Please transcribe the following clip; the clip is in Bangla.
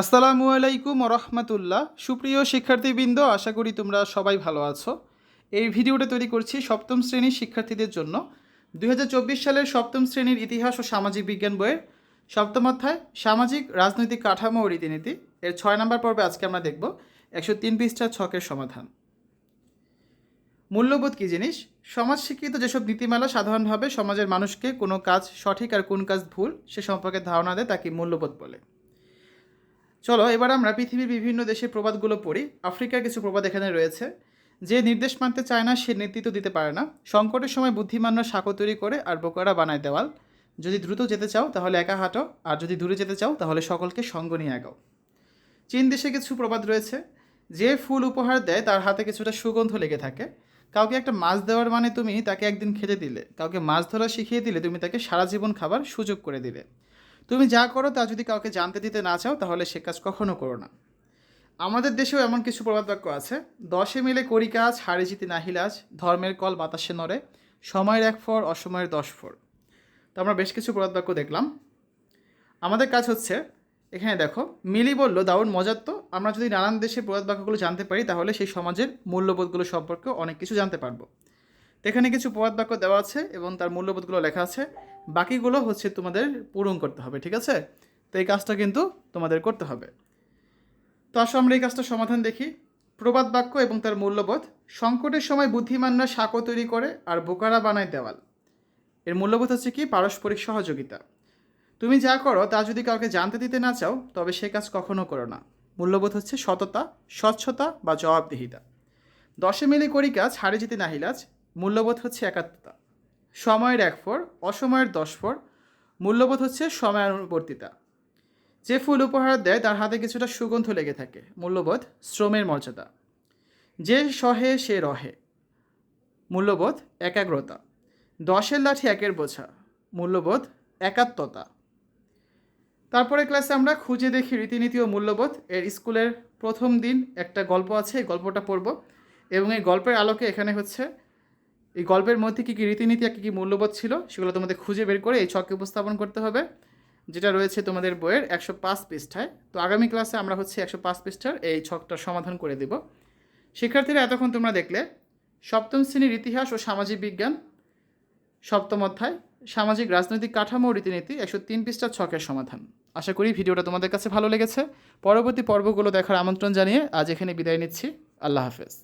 আসসালামু আলাইকুম রহমতুল্লাহ। সুপ্রিয় শিক্ষার্থীবৃন্দ, আশা করি তোমরা সবাই ভালো আছো। এই ভিডিওটা তৈরি করছি সপ্তম শ্রেণির শিক্ষার্থীদের জন্য। দু হাজার চব্বিশ সালের সপ্তম শ্রেণির ইতিহাস ও সামাজিক বিজ্ঞান বইয়ের সপ্তম অধ্যায়, সামাজিক, রাজনৈতিক কাঠামো ও রীতিনীতি। এর ছয় নম্বর পর্বে আজকে আমরা দেখব একশো তিন পৃষ্ঠা ছকের সমাধান। মূল্যবোধ কী জিনিস? সমাজ স্বীকৃত যেসব নীতিমালা সাধারণভাবে সমাজের মানুষকে কোনো কাজ সঠিক আর কোন কাজ ভুল সে সম্পর্কে ধারণা দেয়, তাকে মূল্যবোধ বলে। চলো, এবার আমরা পৃথিবীর বিভিন্ন দেশের প্রবাদগুলো পড়ি। আফ্রিকার কিছু প্রবাদ এখানে রয়েছে। যে নির্দেশ মানতে চায় না, সে নেতৃত্ব দিতে পারে না। সংকটের সময় বুদ্ধিমানরা সাঁকো তৈরি করে আর বোকারা বানায় দেওয়াল। যদি দ্রুত যেতে চাও, তাহলে একা হাঁটো। আর যদি দূরে যেতে চাও, তাহলে সকলকে সঙ্গ নিয়ে আগাও। চীন দেশে কিছু প্রবাদ রয়েছে। যে ফুল উপহার দেয়, তার হাতে কিছুটা সুগন্ধ লেগে থাকে। কাউকে একটা মাছ দেওয়ার মানে তুমি তাকে একদিন খেতে দিলে। কাউকে মাছ ধরা শিখিয়ে দিলে, তুমি তাকে সারা জীবন খাবার সুযোগ করে দিলে। তুমি যা করো, তা যদি কাউকে জানতে দিতে না চাও, তাহলে সে কাজ কখনো করো না। আমাদের দেশেও এমন কিছু প্রবাদ বাক্য আছে। দশে মিলে করি কাজ, হারে জিতে নাহিলাজ ধর্মের কল বাতাসে নড়ে। সময়ের এক ফর অসময়ের দশ ফর তো আমরা বেশ কিছু প্রবাদ বাক্য দেখলাম। আমাদের কাজ হচ্ছে, এখানে দেখো, মিলি বলল দারুণ মজার তো। আমরা যদি নানান দেশের প্রবাদ বাক্যগুলো জানতে পারি, তাহলে সেই সমাজের মূল্যবোধগুলো সম্পর্কে অনেক কিছু জানতে পারব। এখানে কিছু প্রবাদ বাক্য দেওয়া আছে এবং তার মূল্যবোধগুলো লেখা আছে। বাকিগুলো হচ্ছে তোমাদের পূরণ করতে হবে, ঠিক আছে? তো এই কাজটা কিন্তু তোমাদের করতে হবে। তো আসো আমরা এই কাজটা সমাধান দেখি। প্রবাদ বাক্য এবং তার মূল্যবোধ। সংকটের সময় বুদ্ধিমানরা সাঁকো তৈরি করে আর বোকারা বানায় দেওয়াল। এর মূল্যবোধ হচ্ছে কি? পারস্পরিক সহযোগিতা। তুমি যা করো, তা যদি কাউকে জানতে দিতে না চাও, তবে সে কাজ কখনো করো না। মূল্যবোধ হচ্ছে সততা, স্বচ্ছতা বা জবাবদিহিতা। দশে মিলে করি কাজ, হারে যেতে নাহিলাজ। মূল্যবোধ হচ্ছে একাত্মতা। সময়ের এক ফোর অসময়ের দশ ফোর মূল্যবোধ হচ্ছে সময়ানুবর্তিতা। যে ফুল উপহার দেয়, তার হাতে কিছুটা সুগন্ধ লেগে থাকে, মূল্যবোধ শ্রমের মর্যাদা। যে সহে, সে রহে, মূল্যবোধ একাগ্রতা। দশের লাঠি একের বোঝা, মূল্যবোধ একাত্মতা। তারপরে ক্লাসে আমরা খুঁজে দেখি রীতিনীতি ও মূল্যবোধ। এর স্কুলের প্রথম দিন একটা গল্প আছে, এই গল্পটা পড়ব। এবং এই গল্পের আলোকে এখানে হচ্ছে এই গল্পের মধ্যে কী কী রীতিনীতি আর কী কী মূল্যবোধ ছিল সেগুলো তোমাদের খুঁজে বের করে এই ছককে উপস্থাপন করতে হবে, যেটা রয়েছে তোমাদের বইয়ের একশো পাঁচ পৃষ্ঠায়। তো আগামী ক্লাসে আমরা হচ্ছে একশো পাঁচ পৃষ্ঠার এই ছকটার সমাধান করে দেব। শিক্ষার্থীরা এতক্ষণ তোমরা দেখলে, সপ্তম শ্রেণির ইতিহাস ও সামাজিক বিজ্ঞান, সপ্তম অধ্যায়, সামাজিক রাজনৈতিক কাঠামো ও রীতিনীতি একশো তিন পৃষ্ঠার ছকের সমাধান। আশা করি ভিডিওটা তোমাদের কাছে ভালো লেগেছে। পরবর্তী পর্বগুলো দেখার আমন্ত্রণ জানিয়ে আজ এখানে বিদায় নিচ্ছি। আল্লাহ হাফেজ।